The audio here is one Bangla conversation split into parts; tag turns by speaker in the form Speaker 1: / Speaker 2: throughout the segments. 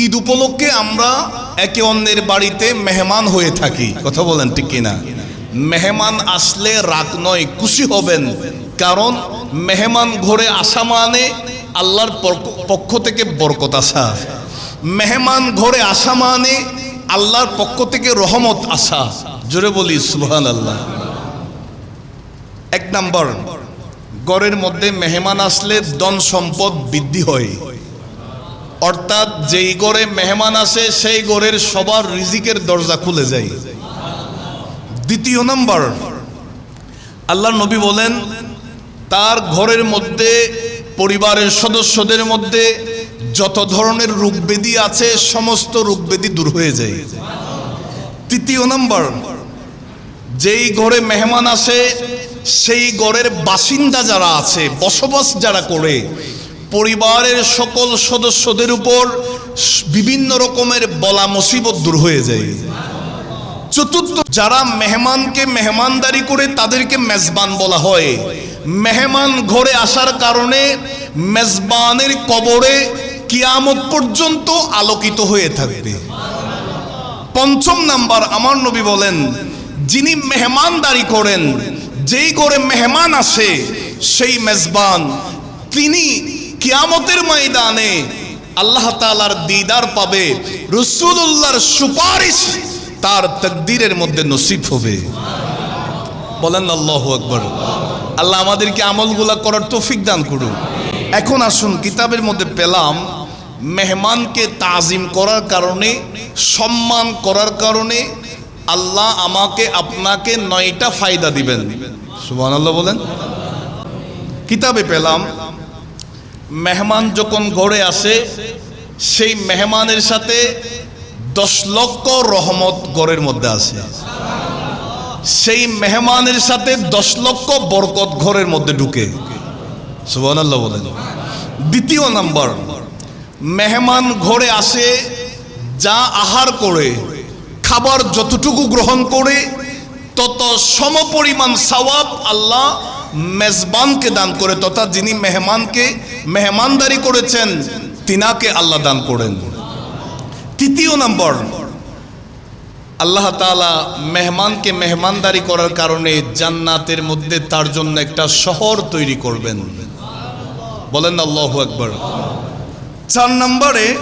Speaker 1: ঈদ উপলক্ষে আমরা একে অন্যের বাড়িতে মেহমান হয়ে থাকি। কথা বলেন ঠিক কিনা? মেহমান আসলে রাগ নয়, খুশি হবেন। কারণ মেহমান ঘরে আসা মানে আল্লাহর পক্ষ থেকে বরকত আসা। মেহমান ঘরে আসা মানে আল্লাহর পক্ষ থেকে রহমত আসা। জোরে বলি সুবহান আল্লাহ এক নাম্বার গড়ের মধ্যে মেহমান আসলে ধন সম্পদ বৃদ্ধি হয়। অর্থাৎ যেই গড়ে মেহমান আসে, সেই গড়ের সবার রিজিকের দরজা খুলে যায়। দ্বিতীয় নাম্বার, আল্লাহ নবী বলেন, তার ঘরের মধ্যে, পরিবারের সদস্যদের মধ্যে যত ধরনের রোগব্যাধি আছে, সমস্ত রোগব্যাধি দূর হয়ে যায়। তৃতীয় নাম্বার, যেই ঘরে মেহমান আসে, সেই ঘরের বাসিন্দা যারা আছে, বসবাস যারা করে পরিবারের সকল সদস্যদের উপর বিভিন্ন রকমের বলা মুসিবত দূর হয়ে যায়। চতুর্থ, যারা মেহমানকে মেহমানদারি করে তাদেরকে মেজবান বলা হয়। মেহমান ঘরে আসার কারণে মেজবানের কবরে কিয়ামত পর্যন্ত আলোকিত হয়ে থাকবে। পঞ্চম নাম্বার, আমার নবী বলেন, যিনি মেহমানদারি করেন, যেই করে মেহমান আসে, সেই মেজবান, তিনি কিয়ামতের ময়দানে আল্লাহ তালার দিদার পাবে রসুল্লাহর সুপারিশ তার তকদিরের মধ্যে নসিব হবে। বলেন আল্লাহ আকবর। আল্লাহ আমাদেরকে আমলগুলা করার তৌফিক দান করুন এখন আসুন, কিতাবের মধ্যে পেলাম মেহমানকে তাজিম করার কারণে, সম্মান করার কারণে আল্লাহ আমাকে, আপনাকে নয়টা ফায়দা দিবেন। সুবহান আল্লাহ বলেন। কিতাবে পেলাম মেহমান যখন ঘরে আসে, সেই মেহমানের সাথে দশ লক্ষ রহমত ঘরের মধ্যে আসে সেই মেহমানের সাথে দশ লক্ষ বরকত ঘরের মধ্যে ঢুকে। আল্লাহ বলেন। দ্বিতীয় নাম্বার, মেহমান ঘরে আসে, যা আহার করে, খাবার যতটুকু গ্রহণ করে, তত সমপরিমাণ সওয়াব আল্লাহ মেজবানকে দান করে তথা যিনি মেহমানকে, মেহমানদারি করেছেন, তিনাকে আল্লাহ দান করেন। তৃতীয় নম্বর, আল্লাহ তাআলা মেহমানকে মেহমানদারি করার কারণে জান্নাতের মধ্যে তার জন্য একটা শহর তৈরি করবেন। বলেন আল্লাহ আকবর। চার নম্বরে,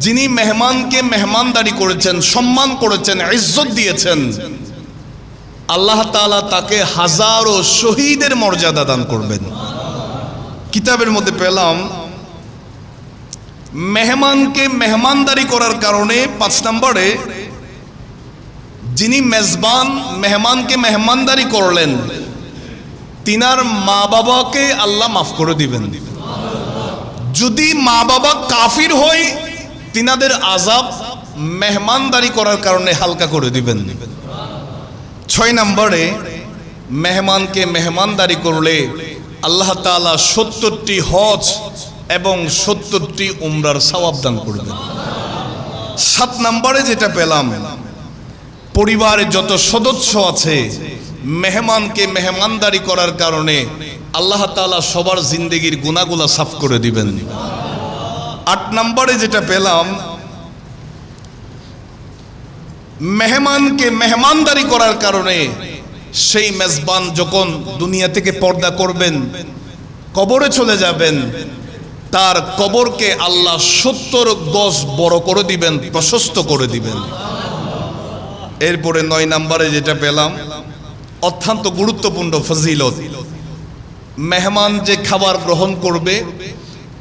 Speaker 1: যিনি মেহমানকে মেহমানদারি করেছেন, সম্মান করেছেন, ইজ্জত দিয়েছেন আল্লাহ তাআলা তাকে হাজারো শহীদের মর্যাদা দান করবেন। কিতাবের মধ্যে পেলাম, মেহমানকে মেহমানদারি করার কারণে পাঁচ নম্বরে, যিনি মেজবান, মেহমানকে মেহমানদারি করলেন, তিনার মা বাবাকে আল্লাহ মাফ করে দিবেন। যদি মা বাবা কাফির হয় তিনাদের আজাব মেহমানদারি করার কারণে হালকা করে দিবেন দিবেন। ছয় নম্বরে মেহমানকে মেহমানদারি করলে আল্লাহ তাআলা সত্তরটি হজ এবং সত্তরটি উমরার সওয়াব দান করবেন সাত নম্বরে যেটা পেলাম, পরিবারের যত সদস্য আছে, মেহমানকে মেহমানদারি করার কারণে আল্লাহ তাআলা সবার জিন্দগির গুণাগুলা সাফ করে দিবেন। আট নম্বরে যেটা পেলাম মেহমানকে মেহমানদারি করার কারণে সেই মেজবান যখন দুনিয়া থেকে পর্দা করবেন, কবরে চলে যাবেন, তার কবরকে আল্লাহ সত্তর গজ বড় করে দিবেন, প্রশস্ত করে দিবেন। এরপরে নয় নম্বরে যেটা পেলাম, অত্যন্ত গুরুত্বপূর্ণ ফজিলত। মেহমান যে খাবার গ্রহণ করবে,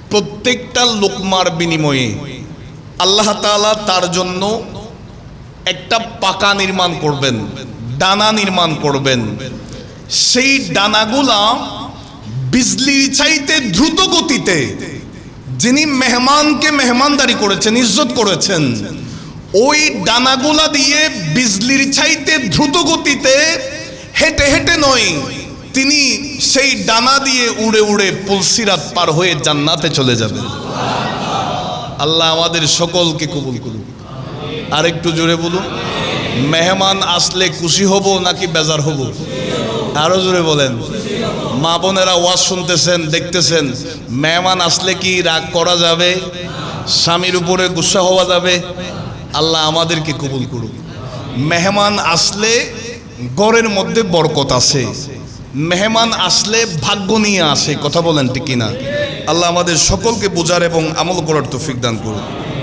Speaker 1: প্রত্যেকটা লোকমার বিনিময়ে আল্লাহ তাআলা তার জন্য একটা পাকা নির্মাণ করবেন ডানা নির্মাণ করবেন। সেই ডানাগুলা বিজলির চাইতে দ্রুত গতিতে যিনি মেহমানকে মেহমানদারি করেছেন, ইজ্জত করেছেন, ওই ডানাগুলা দিয়ে বিজলির চাইতে দ্রুত গতিতে হেঁটে হেঁটে নয়, তিনি সেই ডানা দিয়ে উড়ে উড়ে পুলসিরাত পার হয়ে জান্নাতে চলে যাবেন। আল্লাহ আমাদের সকলকে কবুল করুন আর একটু জোরে বলুন। মেহমান আসলে খুশি হব নাকি বেজার হব? আরও জোরে বলেন। মা বোনেরা ওয়াজ শুনতেছেন, দেখতেছেন। মেহমান আসলে কি রাগ করা যাবে? স্বামীর উপরে গুসা হওয়া যাবে? আল্লাহ আমাদেরকে কবুল করুক। মেহমান আসলে গড়ের মধ্যে বরকত আছে। মেহমান আসলে ভাগ্য নিয়ে আসে, কথা বলেন ঠিক কিনা? আল্লাহ আমাদের সকলকে বোঝার এবং আমল করার তৌফিক দান করুন